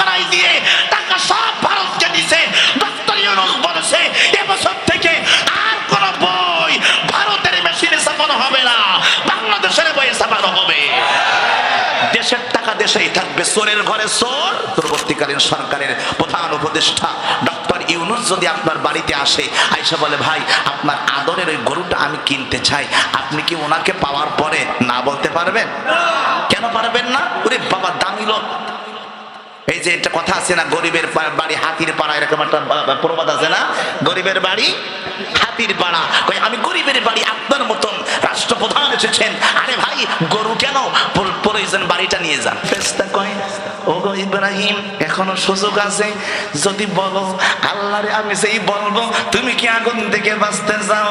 ছাপাখানায় দিয়ে টাকা সব ভারতকে দিছে, ডক্টর ইউনুস বলেছে এবছর থেকে আর কোন বই ভারতের মেশিনে ছাপানো হবে না, বাংলাদেশের বইয়ে ছাপানো হবে। দেশের টাকা দেশেই থাকবে, চোরের ঘরে চোর, পরবর্তীকালীন সরকারের প্রধান উপদেষ্টা ডক্টর ইউনুস যদি আপনার বাড়িতে আসে, আইসা বলে, ভাই, আপনার আদরের ওই গরুটা আমি কিনতে চাই, আপনি কি ওনাকে পাওয়ার পরে না বলতে পারবেন? কেন পারবেন না? ওরে বাবা, দামি লোক। এই যে একটা কথা আছে না, গরিবের বাড়ি হাতির পাড়া, এরকম একটা প্রবাদ আছে না? গরিবের বাড়ি হাতির পাড়া। আমি গরিবের বাড়ি আপনার মতন রাষ্ট্রপ্রধান এসেছেন। আরে ভাই, গরু কেন প্রয়োজন বাড়িটা নিয়ে যান? কয় ও ইব্রাহিম, এখনও সুযোগ আছে। যদি বলো, আল্লাহরে আমি সেই বলব, তুমি কি আগুন থেকে বাঁচতে চাও?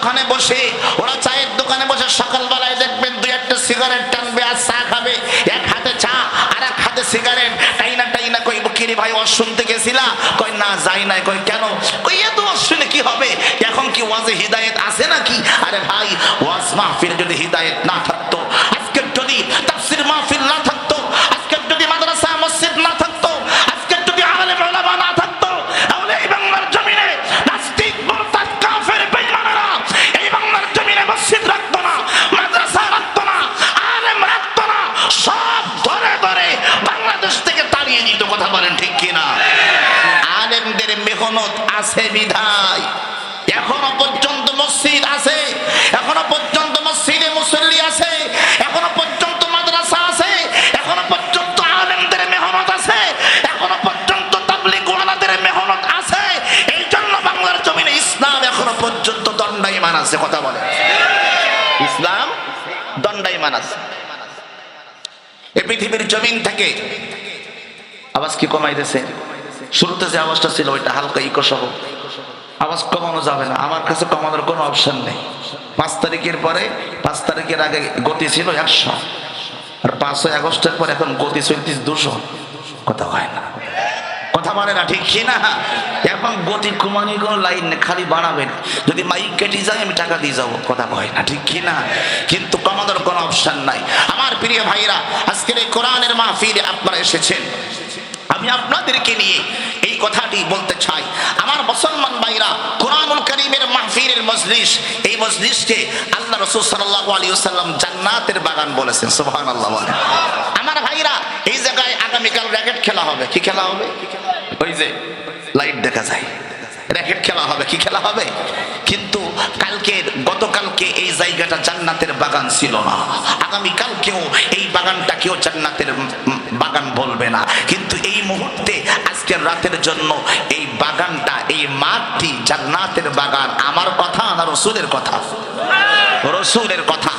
দোকানে বসে, ওরা চায়ের দোকানে বসে সকালবেলায় দেখবেন দুই একটা সিগারেট টানবে আর চা খাবে। এক হাতে চা আর এক হাতে সিগারেট টাইনা টাইনা কই কিরে ভাই ওয়াজ শুনতে গেছিলা? কই, না, যাই নাই। কই, কেন? কই, এত ওয়াজ শুনে কি হবে? এখন কি ওয়াজে হিদায়েত আছে নাকি? আরে ভাই, ওয়াজ মাহফিল যদি হিদায়েত না আছে বিধায় এখনও পর্যন্ত মসজিদ আছে, এখনও পর্যন্ত মসজিদে মুসল্লি আছে, এখনও পর্যন্ত মাদ্রাসা আছে, এখনও পর্যন্ত আলেমদের মেহনত আছে, এখনও পর্যন্ত তাবলিগ ওয়ালাদের মেহনত আছে। এই জন্য বাংলার জমিনে ইসলাম এখনও পর্যন্ত দণ্ডায়মান আছে, কথা বলে। ইসলাম দণ্ডায়মান আছে। এই পৃথিবীর জমিন থেকে আওয়াজ কি কমাইতেছে? শুরুতে যে আওয়াজটা ছিল ওইটা হালকা ইকো সহ, আওয়াজ কমানো যাবে না। আমার কাছে কমানোর কোনো অপশন নেই। পাঁচ তারিখের পরে, পাঁচ তারিখের আগে গতি ছিল একশো। আর পাঁচই আগস্টের পর এখন গতি চলতিস দুশো। কথা হয় না। কথা বলে না, ঠিক কি না? এখন গতি কমানি কোনো লাইন নেই, খালি বাড়াবেন যদি মাইক কেটে যায়, আমি টাকা দিয়ে যাব। কথা কয় না, ঠিক কি না? কিন্তু কমানোর কোনো অপশন নাই। আমার প্রিয় ভাইরা আজকের এই কোরআনের মাহফিলে আপনারা এসেছেন। আমি আপনাদেরকে নিয়ে এই কথাটি বলতে চাই। আমার মুসলমান ভাইরা, কোরআনুল করিমের মাহফিরের মজলিস, এই মজলিসকে আল্লাহ রসুল সাল্লাহ আলী সাল্লাম জান্নাতের বাগান বলেছেন সোহান আল্লাহ আমার ভাইরা, এই জায়গায় আগামীকাল র্যাকেট খেলা হবে। কি খেলা হবে? ওই যে লাইট দেখা যায়। র্যাকেট খেলা হবে, কি খেলা হবে? কিন্তু কালকে গতকালকে এই জায়গাটা জান্নাতের বাগান ছিল না। আগামী কালকেও এই বাগানটাকেও জান্নাতের উম বাগান বলবে না। কিন্তু এই মুহূর্তে আজকের রাতের জন্য এই বাগানটা, এই মাঠটি জান্নাতের বাগান। আমার কথা না রসুলের কথা? রসুলের কথা।